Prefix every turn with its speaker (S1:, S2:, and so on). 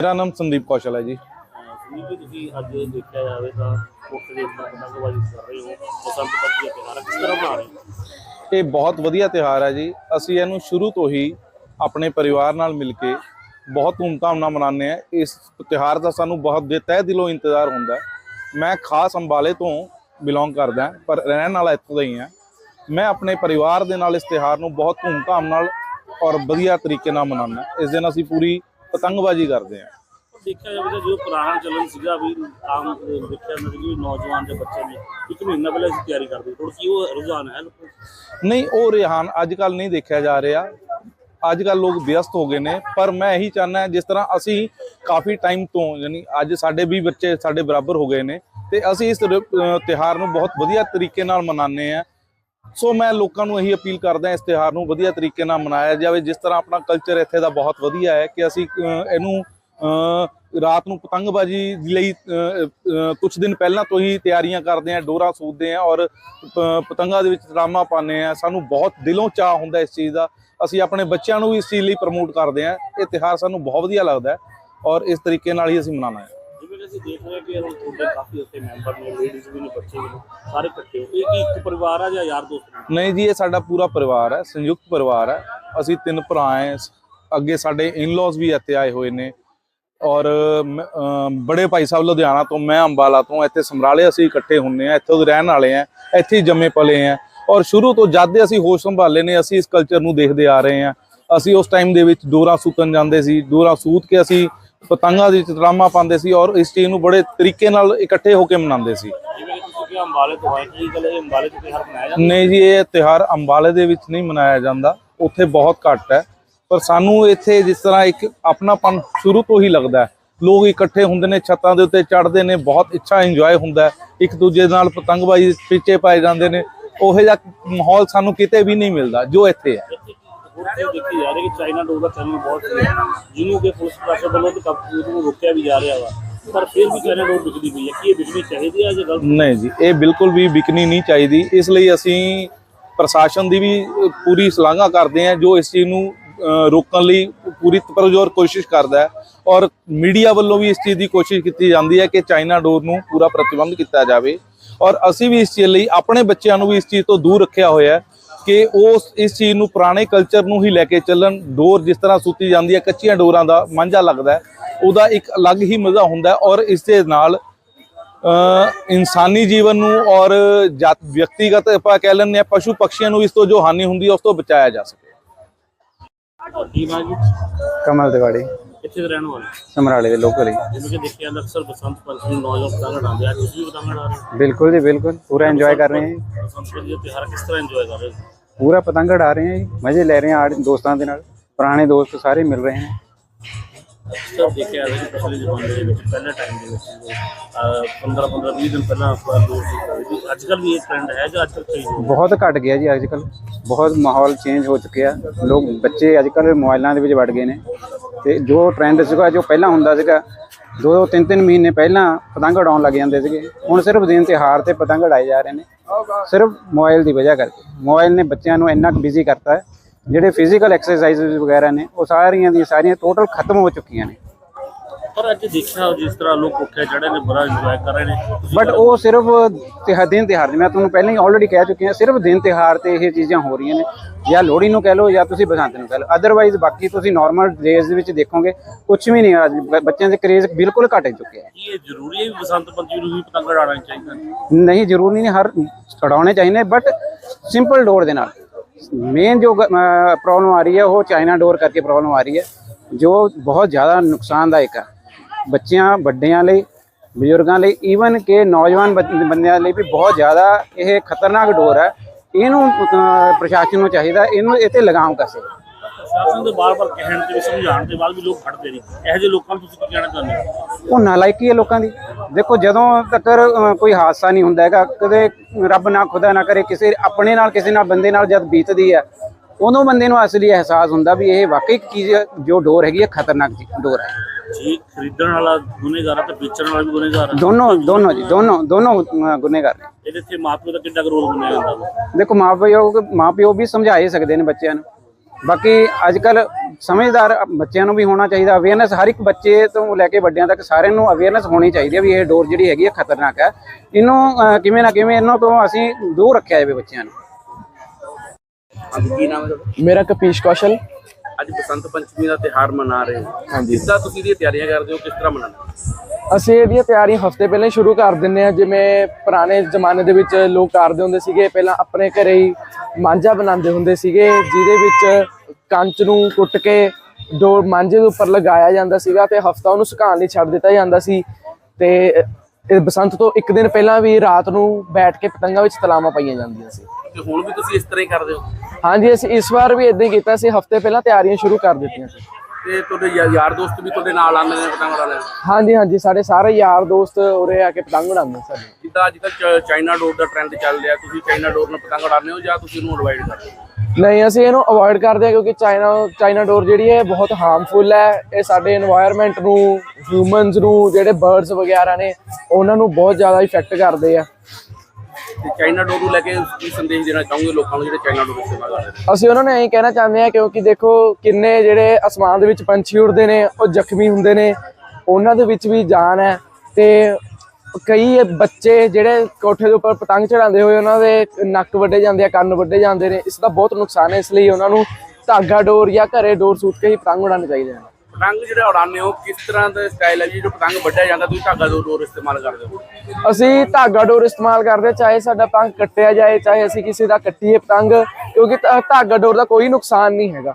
S1: ਮੇਰਾ ਨਾਮ ਸੰਦੀਪ ਕੌਸ਼ਲ ਹੈ ਜੀ।
S2: ਤੁਸੀਂ ਅੱਜ ਦੇਖਿਆ ਜਾਵੇ ਤਾਂ ਕੋਠੇ ਦੇ ਉੱਪਰ ਪਤੰਗਬਾਜ਼ੀ ਕਰ ਰਹੇ ਹੋ ਬਸੰਤ ਪੰਚਮੀ ਦਾ ਤਿਉਹਾਰ ਹੈ। ਕਿਸ ਤਰ੍ਹਾਂ ਮਨਾ ਰਹੇ ਹੋ?
S1: ਇਹ ਬਹੁਤ ਵਧੀਆ ਤਿਉਹਾਰ ਹੈ ਜੀ। ਅਸੀਂ ਇਹਨੂੰ ਸ਼ੁਰੂ ਤੋਂ ਹੀ ਆਪਣੇ ਪਰਿਵਾਰ ਨਾਲ ਮਿਲ ਕੇ ਬਹੁਤ ਧੂਮਧਾਮ ਨਾਲ ਮਨਾਉਂਦੇ ਆ ਇਸ ਤਿਉਹਾਰ ਦਾ ਸਾਨੂੰ ਬਹੁਤ ਦੇ ਤਹਿ ਦਿਲੋਂ ਇੰਤਜ਼ਾਰ ਹੁੰਦਾ ਮੈਂ ਖਾਸ ਅੰਬਾਲੇ ਤੋਂ ਬਿਲੋਂਗ ਕਰਦਾ ਪਰ ਰਹਿਣ ਵਾਲਾ ਇੱਥੋਂ ਦਾ ਹੀ ਹਾਂ। ਮੈਂ ਆਪਣੇ ਪਰਿਵਾਰ ਦੇ ਨਾਲ ਇਸ ਤਿਉਹਾਰ ਨੂੰ ਬਹੁਤ ਧੂਮਧਾਮ ਨਾਲ ਔਰ ਵਧੀਆ ਤਰੀਕੇ ਨਾਲ ਮਨਾਉਂਦਾ ਇਸ ਦਿਨ ਅਸੀਂ ਪੂਰੀ ਪਤੰਗਬਾਜ਼ੀ ਕਰਦੇ ਹਾਂ
S2: ਦੇਖਿਆ ਜਾਵੇ ਤਾਂ ਜੋ ਪੁਰਾਣਾ ਚੱਲਣ ਸੀਗਾ ਵੀ ਆਮ ਦੇਖਿਆ ਜਾਂਦਾ ਸੀ ਕਿ ਨੌਜਵਾਨ ਦੇ ਬੱਚੇ ਨੇ ਇੱਕ ਮਹੀਨਾ ਪਹਿਲਾਂ ਅਸੀਂ ਤਿਆਰੀ ਕਰਦੇ ਥੋੜਾ ਕੀ ਉਹ ਰੁਝਾਨ ਹੈ?
S1: ਨਹੀਂ ਉਹ ਰਿਹਾਨ ਅੱਜ ਕੱਲ ਨਹੀਂ ਦੇਖਿਆ ਜਾ ਰਿਹਾ। ਅੱਜ ਕੱਲ ਲੋਕ ਵਿਅਸਤ ਹੋ ਗਏ ਨੇ ਪਰ ਮੈਂ ਇਹੀ ਚਾਹੁੰਦਾ ਜਿਸ ਤਰ੍ਹਾਂ ਅਸੀਂ ਕਾਫੀ ਟਾਈਮ ਤੋਂ ਯਾਨੀ ਅੱਜ ਸਾਡੇ ਵੀ ਬੱਚੇ ਸਾਡੇ ਬਰਾਬਰ ਹੋ ਗਏ ਨੇ ਤੇ ਅਸੀਂ ਇਸ ਰ- ਅਹ ਤਿਉਹਾਰ ਨੂੰ ਬਹੁਤ ਵਧੀਆ ਤਰੀਕੇ ਨਾਲ ਮਨਾਉਂਦੇ ਆ। ਸੋ ਮੈਂ ਲੋਕਾਂ ਨੂੰ ਇਹੀ ਅਪੀਲ ਕਰਦਾ ਇਸ ਤਿਉਹਾਰ ਨੂੰ ਵਧੀਆ ਤਰੀਕੇ ਨਾਲ ਮਨਾਇਆ ਜਾਵੇ, ਜਿਸ ਤਰ੍ਹਾਂ ਆਪਣਾ ਕਲਚਰ ਇੱਥੇ ਦਾ ਬਹੁਤ ਵਧੀਆ ਹੈ ਕਿ ਅਸੀਂ ਇਹਨੂੰ ਰਾਤ ਨੂੰ ਪਤੰਗਬਾਜ਼ੀ ਲਈ ਕੁਝ ਦਿਨ ਪਹਿਲਾਂ ਤੋਂ ਹੀ ਤਿਆਰੀਆਂ ਕਰਦੇ ਆ ਡੋਰਾ ਸੂਦਦੇ ਆ ਔਰ ਪਤੰਗਾਂ ਦੇ ਵਿੱਚ ਡਰਾਮਾ ਪਾਉਂਦੇ ਆ ਸਾਨੂੰ ਬਹੁਤ ਦਿਲੋਂ ਚਾਹ ਹੁੰਦਾ ਇਸ ਚੀਜ਼ ਦਾ। ਅਸੀਂ ਆਪਣੇ ਬੱਚਿਆਂ ਨੂੰ ਵੀ ਇਸ ਚੀਜ਼ ਲਈ ਪ੍ਰਮੋਟ ਕਰਦੇ ਆ ਇਹ ਤਿਉਹਾਰ ਸਾਨੂੰ ਬਹੁਤ ਵਧੀਆ ਲੱਗਦਾ ਔਰ ਇਸ ਤਰੀਕੇ ਨਾਲ ਹੀ ਅਸੀਂ ਮਨਾਉਣਾ ਹੈ।
S2: ਅਸੀਂ ਦੇਖ ਰਹੇ ਕਿ ਹੁਣ ਤੁਹਾਡੇ ਕਾਫੀ ਉੱਥੇ ਮੈਂਬਰ ਨੇ ਲੇਡੀਜ਼ ਵੀ ਨੇ, ਬੱਚੇ ਵੀ ਨੇ, ਸਾਰੇ ਇਕੱਠੇ ਹੋ। ਇਹ ਕੀ ਇੱਕ ਪਰਿਵਾਰ ਆ ਜਾਂ ਯਾਰ ਦੋਸਤ ਨੇ?
S1: ਨਹੀਂ ਜੀ, ਇਹ ਸਾਡਾ ਪੂਰਾ ਪਰਿਵਾਰ ਹੈ ਸੰਯੁਕਤ ਪਰਿਵਾਰ ਹੈ ਅਸੀਂ ਤਿੰਨ ਭਰਾ ਹੈ ਅੱਗੇ ਸਾਡੇ ਇਨ-ਲॉज ਵੀ ਇੱਥੇ ਆਏ ਹੋਏ ਨੇ। ਔਰ ਬੜੇ ਭਾਈ ਸਾਹਿਬ ਲੁਧਿਆਣਾ ਤੋਂ, ਮੈਂ ਅੰਬਾਲਾ ਤੋਂ, ਇੱਥੇ ਸਮਰਾਲੇ ਅਸੀਂ ਇਕੱਠੇ ਹੁੰਨੇ ਆ, ਇੱਥੋਂ ਦੇ ਰਹਿਣ ਵਾਲੇ ਆ, ਇੱਥੇ ਹੀ ਜੰਮੇ ਪਲੇ ਆ। ਔਰ ਸ਼ੁਰੂ ਤੋਂ ਜਦ ਦੇ ਅਸੀਂ ਹੋਸ਼ ਸੰਭਾਲੇ ਨੇ, ਅਸੀਂ ਇਸ ਕਲਚਰ ਨੂੰ ਦੇਖਦੇ ਆ ਰਹੇ ਆ। ਅਸੀਂ ਉਸ ਟਾਈਮ ਦੇ ਵਿੱਚ ਡੋਰਾ ਸੂਤਨ ਜਾਂਦੇ ਸੀ, ਡੋਰਾ ਸੂਤ ਕੇ ਅਸੀਂ ਪਤੰਗਾਂ ਦੇ ਵਿੱਚ ਡਰਾਮਾ ਪਾਉਂਦੇ ਸੀ ਔਰ ਇਸ ਚੀਜ਼ ਨੂੰ ਬੜੇ ਤਰੀਕੇ ਨਾਲ ਇਕੱਠੇ ਹੋ ਕੇ ਮਨਾਉਂਦੇ ਸੀ। ਨਹੀਂ ਜੀ ਇਹ ਤਿਉਹਾਰ ਅੰਬਾਲੇ ਦੇ ਵਿੱਚ ਨਹੀਂ ਮਨਾਇਆ ਜਾਂਦਾ। ਉੱਥੇ ਬਹੁਤ ਘੱਟ ਹੈ। ਪਰ ਸਾਨੂੰ ਇੱਥੇ ਜਿਸ ਤਰ੍ਹਾਂ ਇੱਕ ਆਪਣਾਪਨ ਸ਼ੁਰੂ ਤੋਂ ਹੀ ਲੱਗਦਾ ਹੈ। ਲੋਕ ਇਕੱਠੇ ਹੁੰਦੇ ਨੇ ਛੱਤਾਂ ਦੇ ਉੱਤੇ ਚੜ੍ਹਦੇ ਨੇ ਬਹੁਤ ਅੱਛਾ ਇੰਜੋਏ ਹੁੰਦਾ ਹੈ। ਇੱਕ ਦੂਜੇ ਨਾਲ ਪਤੰਗਬਾਜ਼ੀ ਪਿੱਛੇ ਪਾਏ ਜਾਂਦੇ ਨੇ। ਉਹੋ ਜਿਹਾ ਮਾਹੌਲ ਸਾਨੂੰ ਕਿਤੇ ਵੀ ਨਹੀਂ ਮਿਲਦਾ ਜੋ ਇੱਥੇ ਹੈ।
S2: ਇੱਥੇ ਦੇਖੀ ਜਾ ਰਹੀ ਕਿ ਚਾਈਨਾ ਡੋਰ ਦਾ ਚੱਲਣ ਬਹੁਤ ਹੈ ਜਿਹਨੂੰ ਕਿ ਪੁਲਿਸ ਪ੍ਰਸ਼ਾਸਨ ਵੱਲੋਂ ਤੇ ਕਾਬੂ ਨੂੰ ਰੋਕਿਆ ਵੀ ਜਾ ਰਿਹਾ ਵਾ। ਪਰ ਫਿਰ ਵੀ ਚਾਈਨਾ ਡੋਰ ਵਿਕਦੀ ਪਈ ਹੈ। ਕੀ ਇਹ ਵਿਕਣੀ ਚਾਹੀਦੀ ਹੈ ਜਾਂ ਗਲਤ?
S1: ਨਹੀਂ ਜੀ, ਇਹ ਬਿਲਕੁਲ ਵੀ ਵਿਕਣੀ ਨਹੀਂ ਚਾਹੀਦੀ। ਇਸ ਲਈ ਅਸੀਂ ਪ੍ਰਸ਼ਾਸਨ ਦੀ ਵੀ ਪੂਰੀ ਸ਼ਲਾਘਾ ਕਰਦੇ ਹਾਂ। ਜੋ ਇਸ ਚੀਜ਼ ਨੂੰ ਰੋਕਣ ਲਈ ਪੂਰੀ ਪਰਜੋਰ ਕੋਸ਼ਿਸ਼ ਕਰਦਾ ਹੈ। ਔਰ ਮੀਡੀਆ ਵੱਲੋਂ ਵੀ ਇਸ ਚੀਜ਼ ਦੀ ਕੋਸ਼ਿਸ਼ ਕੀਤੀ ਜਾਂਦੀ ਹੈ ਕਿ ਚਾਈਨਾ ਡੋਰ ਨੂੰ ਪੂਰਾ ਪ੍ਰਤੀਬੰਧ ਕੀਤਾ ਜਾਵੇ। ਔਰ ਅਸੀਂ ਵੀ ਇਸ ਚੀਜ਼ ਲਈ ਆਪਣੇ ਬੱਚਿਆਂ ਨੂੰ ਵੀ ਇਸ ਚੀਜ਼ ਤੋਂ ਦੂਰ ਰੱਖਿਆ ਹੋਇਆ ਹੈ। ਕਿ ਉਹ ਇਸ ਚੀਜ਼ ਨੂੰ ਪੁਰਾਣੇ ਕਲਚਰ ਨੂੰ ਹੀ ਲੈ ਕੇ ਚੱਲਣ। ਡੋਰ ਜਿਸ ਤਰ੍ਹਾਂ ਸੁੱਤੀ ਜਾਂਦੀ ਹੈ, ਕੱਚੀਆਂ ਡੋਰਾਂ ਦਾ ਮਾਂਝਾ ਲੱਗਦਾ ਹੈ, ਉਹਦਾ ਇੱਕ ਅਲੱਗ ਹੀ ਮਜ਼ਾ ਹੁੰਦਾ ਔਰ ਇਸ ਦੇ ਨਾਲ ਇਨਸਾਨੀ ਜੀਵਨ ਨੂੰ ਔਰ ਜਾਤ, ਵਿਅਕਤੀਗਤ ਆਪਾਂ ਕਹਿ ਲੈਂਦੇ ਆ ਪਸ਼ੂ ਪਕਸ਼ੀਆਂ ਨੂੰ ਇਸ ਤੋਂ ਜੋ ਹਾਨੀ ਹੁੰਦੀ ਹੈ, ਉਸ ਤੋਂ ਬਚਾਇਆ ਜਾ ਸਕੇ।
S3: ਕਮਲ ਤਿਵਾੜੀ।
S2: ਕਿੱਥੇ ਦੇ ਰਹਿਣ ਵਾਲੇ ਹੋ?
S3: ਸਮਰਾਲੇ ਦੇ ਲੋਕਲ ਹੀ।
S2: ਜਿਵੇਂ ਕਿ ਦੇਖਿਆ ਜਾਂਦਾ ਅਕਸਰ ਬਸੰਤ ਪੰਚਮੀ ਆ। ਤੁਸੀਂ ਵੀ ਪਤੰਗ ਰਹੇ ਹੋ
S3: ਬਿल्कुल जी बिल्कुल पूरा एंजॉय कर रहे
S2: ਰਹੇ ਹੋ। ਅਕਸਰ ਦੇਖਿਆ ਜਾਂਦਾ ਕਿ ਪਿਛਲੇ ਜ਼ਮਾਨੇ ਦੇ ਵਿੱਚ ਪਹਿਲੇ ਟਾਈਮ ਦੇ ਵਿੱਚ 15 15 20 ਦਿਨ ਪਹਿਲਾਂ ਆਪਾਂ ਦੂਰ ਸੀ ਅੱਜ ਕੱਲ ਵੀ ਇਹ ਟ੍ਰੈਂਡ ਹੈ ਜਾਂ ਅੱਜ ਕੱਲ ਚੇਂਜ ਹੋ
S3: ਬਹੁਤ ਘਟ ਗਿਆ ਜੀ ਅੱਜ ਕੱਲ ਬਹੁਤ ਮਾਹੌਲ ਚੇਂਜ ਹੋ ਚੁੱਕਿਆ। ਲੋਕ, ਬੱਚੇ ਅੱਜ ਕੱਲ ਮੋਬਾਈਲਾਂ ਦੇ ਵਿੱਚ ਵੜ ਗਏ ਨੇ। ਤੇ ਜੋ ਟ੍ਰੈਂਡ ਸੀਗਾ, ਜੋ ਪਹਿਲਾਂ ਹੁੰਦਾ ਸੀਗਾ, ਦੋ ਦੋ ਤਿੰਨ ਤਿੰਨ ਮਹੀਨੇ ਪਹਿਲਾਂ ਪਤੰਗ ਉਡਾਉਣ ਲੱਗ ਜਾਂਦੇ ਸੀਗੇ। ਹੁਣ ਸਿਰਫ ਦਿਨ ਤਿਉਹਾਰ ਤੇ ਪਤੰਗ ਉਡਾਏ ਜਾ ਰਹੇ ਨੇ। ਸਿਰਫ ਮੋਬਾਈਲ ਦੀ ਵਜ੍ਹਾ ਕਰਕੇ। ਮੋਬਾਈਲ ਨੇ ਬੱਚਿਆਂ ਨੂੰ ਇੰਨਾ ਬਿਜ਼ੀ ਕਰਤਾ ਹੈ ਜਿਹੜੇ ਫਿਜ਼ੀਕਲ ਐਕਸਰਸਾਈਜ਼ ਵਗੈਰਾ ਨੇ ਉਹ ਸਾਰੀਆਂ ਦੀਆਂ ਸਾਰੀਆਂ ਟੋਟਲ ਖਤਮ ਹੋ ਚੁੱਕੀਆਂ ਨੇ।
S2: ਪਰ ਅੱਜ ਦੇਖਿਆ ਜਿਸ ਤਰ੍ਹਾਂ ਲੋਕ ਉੱਠੇ ਚੜੇ ਨੇ ਬੜਾ ਇੰਜੋਏ ਕਰ ਰਹੇ ਨੇ
S3: ਬਟ ਉਹ ਸਿਰਫ ਤਿਹਾ ਦਿਨ ਤਿਹਾਰ ਮੈਂ ਤੁਹਾਨੂੰ ਪਹਿਲਾਂ ਹੀ ਆਲਰੇਡੀ ਕਹਿ ਚੁੱਕੀ ਹਾਂ ਸਿਰਫ ਦਿਨ ਤਿਹਾਰ ਤੇ ਇਹ ਚੀਜ਼ਾਂ ਹੋ ਰਹੀਆਂ ਨੇ। ਜਾਂ ਲੋਹੜੀ ਨੂੰ ਕਹਿ ਲਓ ਜਾਂ ਤੁਸੀਂ ਬਸੰਤ ਨੂੰ ਕਹਿ ਲਓ। ਅਦਰਵਾਈਜ਼ ਬਾਕੀ ਤੁਸੀਂ ਨਾਰਮਲ ਡੇਜ਼ ਦੇ ਵਿੱਚ ਦੇਖੋਗੇ ਕੁਝ ਵੀ ਨਹੀਂ ਅੱਜ ਬੱਚਿਆਂ ਦੇ ਕਰੇਜ਼ ਬਿਲਕੁਲ ਘਟ ਚੁੱਕਿਆ
S2: ਇਹ ਜ਼ਰੂਰੀ ਹੈ ਵੀ ਬਸੰਤ ਪੰਚਮੀ ਨੂੰ ਵੀ ਪਤੰਗ ਉਡਾਉਣਾ ਚਾਹੀਦਾ?
S3: ਨਹੀਂ ਜ਼ਰੂਰੀ ਨਹੀਂ ਹਰ ਛਡਾਉਣੇ ਚਾਹੀਦੇ ਬਟ ਸਿੰਪਲ ਡੋਰ ਦੇ ਨਾਲ। ਮੇਨ ਜੋ ਪ੍ਰੋਬਲਮ ਆ ਰਹੀ ਹੈ, ਉਹ ਚਾਈਨਾ ਡੋਰ ਕਰਕੇ ਪ੍ਰੋਬਲਮ ਆ ਰਹੀ ਹੈ, ਜੋ ਬਹੁਤ ਜ਼ਿਆਦਾ ਨੁਕਸਾਨਦਾਇਕ ਹੈ ਬੱਚਿਆਂ, ਵੱਡਿਆਂ ਲਈ, ਬਜ਼ੁਰਗਾਂ ਲਈ ਈਵਨ ਕਿ ਨੌਜਵਾਨ ਬੱਚ- ਬੰਦਿਆਂ ਲਈ ਵੀ ਬਹੁਤ ਜ਼ਿਆਦਾ ਇਹ ਖਤਰਨਾਕ ਡੋਰ ਹੈ ਇਹਨੂੰ ਪ੍ਰਸ਼ਾਸਨ ਨੂੰ ਚਾਹੀਦਾ, ਇਹਨੂੰ ਇਹ ਤੇ ਲਗਾਮ ਕਸੇ
S2: ਪ੍ਰਸ਼ਾਸਨ ਦੇ ਬਾਰ-ਬਾਰ ਕਹਿਣ ਤੇ ਵੀ ਸਮਝਾਉਣ ਦੇ ਬਾਅਦ ਵੀ ਲੋਕ ਖੜਦੇ ਨਹੀਂ ਇਹੋ ਜਿਹੇ ਲੋਕਾਂ ਨੂੰ ਤੁਸੀਂ ਕੀ ਕਹਿਣਾ ਚਾਹੁੰਦੇ ਹੋ?
S3: ਉਹ ਨਾਲਾਇਕੀ ਹੈ ਲੋਕਾਂ ਦੀ। ਦੇਖੋ ਜਦੋਂ ਤੱਕ ਕੋਈ ਹਾਦਸਾ ਨਹੀਂ ਹੁੰਦਾ ਹੈਗਾ ਕਦੇ ਰੱਬ ਨਾ ਖੁਦਾ ਨਾ ਕਰੇ ਕਿਸੇ ਆਪਣੇ ਨਾਲ ਕਿਸੇ ਨਾਲ ਬੰਦੇ ਨਾਲ ਜਦ ਬੀਤਦੀ ਹੈ ਉਦੋਂ ਬੰਦੇ ਨੂੰ ਅਸਲੀ ਅਹਿਸਾਸ ਹੁੰਦਾ ਵੀ ਇਹ ਵਾਕਈ ਚੀਜ਼ ਜੋ ਡੋਰ ਹੈਗੀ ਹੈ ਖਤਰਨਾਕ ਡੋਰ ਹੈ।
S2: ਜੀ ਖਰੀਦਣ ਵਾਲਾ ਗੁਨੇਗਾਰ ਹੈ ਤੇ ਵੇਚਣ ਵਾਲਾ ਵੀ ਗੁਨੇਗਾਰ ਹੈ।
S3: ਦੋਨੋਂ ਦੋਨੋਂ ਜੀ ਦੋਨੋਂ ਦੋਨੋਂ ਗੁਨੇਗਾਰ ਨੇ।
S2: ਇਹਦੇ ਤੇ ਮਾਪਿਓ ਦਾ ਕਿੰਨਾ ਰੋਲ ਵਾ?
S3: ਦੇਖੋ ਮਾਪਿਓ ਮਾਪਿਓ ਵੀ ਸਮਝਾ ਹੀ ਸਕਦੇ ਨੇ ਬੱਚਿਆਂ ਨੂੰ। ਬਾਕੀ ਅੱਜ ਕੱਲ ਸਮਝਦਾਰ ਬੱਚਿਆਂ ਨੂੰ ਵੀ ਹੋਣਾ ਚਾਹੀਦਾ। ਅਵੇਅਰਨੈਸ ਹਰ ਇੱਕ ਬੱਚੇ ਤੋਂ ਲੈ ਕੇ ਵੱਡਿਆਂ ਤੱਕ ਸਾਰਿਆਂ ਨੂੰ ਅਵੇਅਰਨੈਸ ਹੋਣੀ ਚਾਹੀਦੀ ਹੈ ਵੀ ਇਹ ਡੋਰ ਜਿਹੜੀ ਹੈਗੀ ਹੈ ਖਤਰਨਾਕ ਹੈ। ਇਹਨੂੰ ਕਿਵੇਂ ਨਾ ਕਿਵੇਂ ਇਹਨਾਂ ਤੋਂ ਅਸੀਂ ਦੂਰ ਰੱਖਿਆ ਜਾਵੇ ਬੱਚਿਆਂ ਨੂੰ।
S4: ਅੱਜ ਕੀ ਨਾਮ ਹੈ ਤੁਹਾਡਾ?
S5: ਮੇਰਾ ਕਪੀਸ਼ ਕੌਸ਼ਲ।
S4: ਅੱਜ ਬਸੰਤ ਪੰਚਮੀ ਦਾ ਤਿਹਾਰ ਮਨਾ ਰਹੇ ਹੋ। ਹਾਂਜੀ। ਕਿੱਦਾਂ ਤੁਸੀਂ ਇਹਦੀਆਂ ਤਿਆਰੀਆਂ ਕਰਦੇ ਹੋ? ਕਿਸ ਤਰ੍ਹਾਂ ਮਨਾਉਂਦੇ
S5: ਅਸੀਂ ਇਹਦੀਆਂ ਤਿਆਰੀਆਂ ਹਫ਼ਤੇ ਪਹਿਲਾਂ ਹੀ ਸ਼ੁਰੂ ਕਰ ਦਿੰਨੇ ਆ ਜਿਵੇਂ ਪੁਰਾਣੇ ਜ਼ਮਾਨੇ ਦੇ ਵਿੱਚ ਲੋਕ ਕਰਦੇ ਹੁੰਦੇ ਸੀਗੇ ਪਹਿਲਾਂ ਆਪਣੇ ਘਰੇ ਹੀ ਮਾਂਝਾ ਬਣਾਉਂਦੇ ਹੁੰਦੇ ਸੀਗੇ ਜਿਹਦੇ ਵਿੱਚ ਕੰਚ ਨੂੰ ਕੁੱਟ ਕੇ ਡੋਰ ਮਾਂਝੇ ਦੇ ਉੱਪਰ ਲਗਾਇਆ ਜਾਂਦਾ ਸੀਗਾ ਤੇ ਹਫਤਾ ਉਹਨੂੰ ਸੁਕਾਉਣ ਲਈ ਛੱਡ ਦਿੱਤਾ ਜਾਂਦਾ ਸੀ ਤੇ ਇਹ ਬਸੰਤ ਤੋਂ ਇੱਕ ਦਿਨ ਪਹਿਲਾਂ ਵੀ ਰਾਤ ਨੂੰ ਬੈਠ ਕੇ ਪਤੰਗਾਂ ਵਿੱਚ ਤਲਾਵਾਂ ਪਾਈਆਂ ਜਾਂਦੀਆਂ ਸੀ।
S4: ਤੇ ਹੁਣ ਵੀ ਤੁਸੀਂ ਇਸ ਤਰ੍ਹਾਂ ਹੀ ਕਰਦੇ ਹੋ?
S5: ਹਾਂਜੀ ਅਸੀਂ ਇਸ ਵਾਰ ਵੀ ਇਦਾਂ ਹੀ ਕੀਤਾ ਸੀ ਹਫ਼ਤੇ ਪਹਿਲਾਂ ਤਿਆਰੀਆਂ ਸ਼ੁਰੂ ਕਰ ਦਿੱਤੀਆਂ ਸੀ।
S4: ਤੇ ਤੁਹਾਡੇ ਯਾਰ ਦੋਸਤ ਵੀ ਤੁਹਾਡੇ ਨਾਲ ਆਉਂਦੇ ਨੇ ਪਤੰਗ ਉਡਾਉਣ?
S5: ਹਾਂਜੀ ਹਾਂਜੀ ਸਾਡੇ ਸਾਰੇ ਯਾਰ ਦੋਸਤ ਉਰੇ ਆ ਕੇ ਪਤੰਗ ਉਡਾਉਂਦੇ ਸਾਡੇ।
S4: ਜਿੱਦਾਂ ਅੱਜ ਕੱਲ ਚਾਈਨਾ ਡੋਰ ਦਾ ਟ੍ਰੈਂਡ ਚੱਲ ਰਿਹਾ ਤੁਸੀਂ ਚਾਈਨਾ ਡੋਰ ਨੂੰ ਪਤੰਗ ਉਡਾਉਂਦੇ ਹੋ ਜਾਂ ਤੁਸੀਂ ਉਹਨੂੰ ਅਵੋਇਡ ਕਰਦੇ ਹੋ?
S5: ਨਹੀਂ ਅਸੀਂ ਇਹਨੂੰ ਅਵੋਇਡ ਕਰਦੇ ਆ ਕਿਉਂਕਿ ਚਾਈਨਾ ਚਾਈਨਾ ਡੋਰ ਜਿਹੜੀ ਹੈ ਬਹੁਤ ਹਾਰਮਫੁਲ ਹੈ। ਇਹ ਸਾਡੇ এনवायरमेंट ਨੂੰ ਹਿਊਮਨਸ ਨੂੰ ਜਿਹੜੇ ਬਰਡਸ ਵਗੈਰਾ ਨੇ ਉਹਨਾਂ ਨੂੰ ਬਹੁਤ ਜ਼ਿਆਦਾ ਇਫੈਕਟ ਕਰਦੇ ਆ।
S4: ਤੇ ਚਾਈਨਾ ਡੋਰ ਨੂੰ ਲੈ ਕੇ ਕੀ ਸੰਦੇਸ਼ ਦੇਣਾ ਚਾਹੋਗੇ ਲੋਕਾਂ ਨੂੰ ਜਿਹੜੇ ਚਾਈਨਾ ਡੋਰ ਇਸਤੇਮਾਲ ਕਰਦੇ ਨੇ?
S5: ਅਸੀਂ ਉਹਨਾਂ ਨੂੰ ਇਹੀ ਕਹਿਣਾ ਚਾਹੁੰਦੇ ਹਾਂ ਕਿਉਂਕਿ ਦੇਖੋ ਕਿੰਨੇ ਜਿਹੜੇ ਅਸਮਾਨ ਦੇ ਵਿੱਚ ਪੰਛੀ ਉੱਡਦੇ ਨੇ, ਉਹ ਜ਼ਖਮੀ ਹੁੰਦੇ ਨੇ, ਉਹਨਾਂ ਦੇ ਵਿੱਚ ਵੀ ਜਾਨ ਹੈ ਤੇ ਕਈ ਬੱਚੇ ਜਿਹੜੇ ਕੋਠੇ ਦੇ ਉੱਪਰ ਪਤੰਗ ਚੜਾਉਂਦੇ ਹੋਏ ਉਹਨਾਂ ਦੇ ਨੱਕ ਵੱਡੇ ਜਾਂਦੇ ਆ, ਕੰਨ ਵੱਡੇ ਜਾਂਦੇ ਨੇ, ਇਸ ਦਾ ਬਹੁਤ ਨੁਕਸਾਨ ਹੈ, ਇਸ ਲਈ ਉਹਨਾਂ ਨੂੰ ਧਾਗਾ ਡੋਰ ਜਾਂ ਘਰੇ ਡੋਰ ਸੂਟ ਕੇ ਹੀ ਪਤੰਗ ਉਡਾਉਣੇ ਚਾਹੀਦੇ ਹਨ।
S4: ਪਤੰਗ ਜਿਹੜਾ ਉਡਾਉਂਦੇ ਹੋ ਕਿਸ ਤਰ੍ਹਾਂ ਦਾ ਸਟਾਈਲ ਹੈ ਜੀ? ਜੋ ਪਤੰਗ ਵੱਢਿਆ ਜਾਂਦਾ ਤੁਸੀਂ ਧਾਗਾ ਡੋਰ ਇਸਤੇਮਾਲ ਕਰਦੇ ਹੋ?
S5: ਅਸੀਂ ਧਾਗਾ ਡੋਰ ਇਸਤੇਮਾਲ ਕਰਦੇ ਹਾਂ, ਚਾਹੇ ਸਾਡਾ ਪਤੰਗ ਕੱਟਿਆ ਜਾਏ ਚਾਹੇ ਅਸੀਂ ਕਿਸੇ ਦਾ ਕੱਟੀਏ ਪਤੰਗ ਕਿਉਂਕਿ ਧਾ- ਧਾਗਾ ਡੋਰ ਦਾ ਕੋਈ ਨੁਕਸਾਨ ਨਹੀਂ ਹੈਗਾ।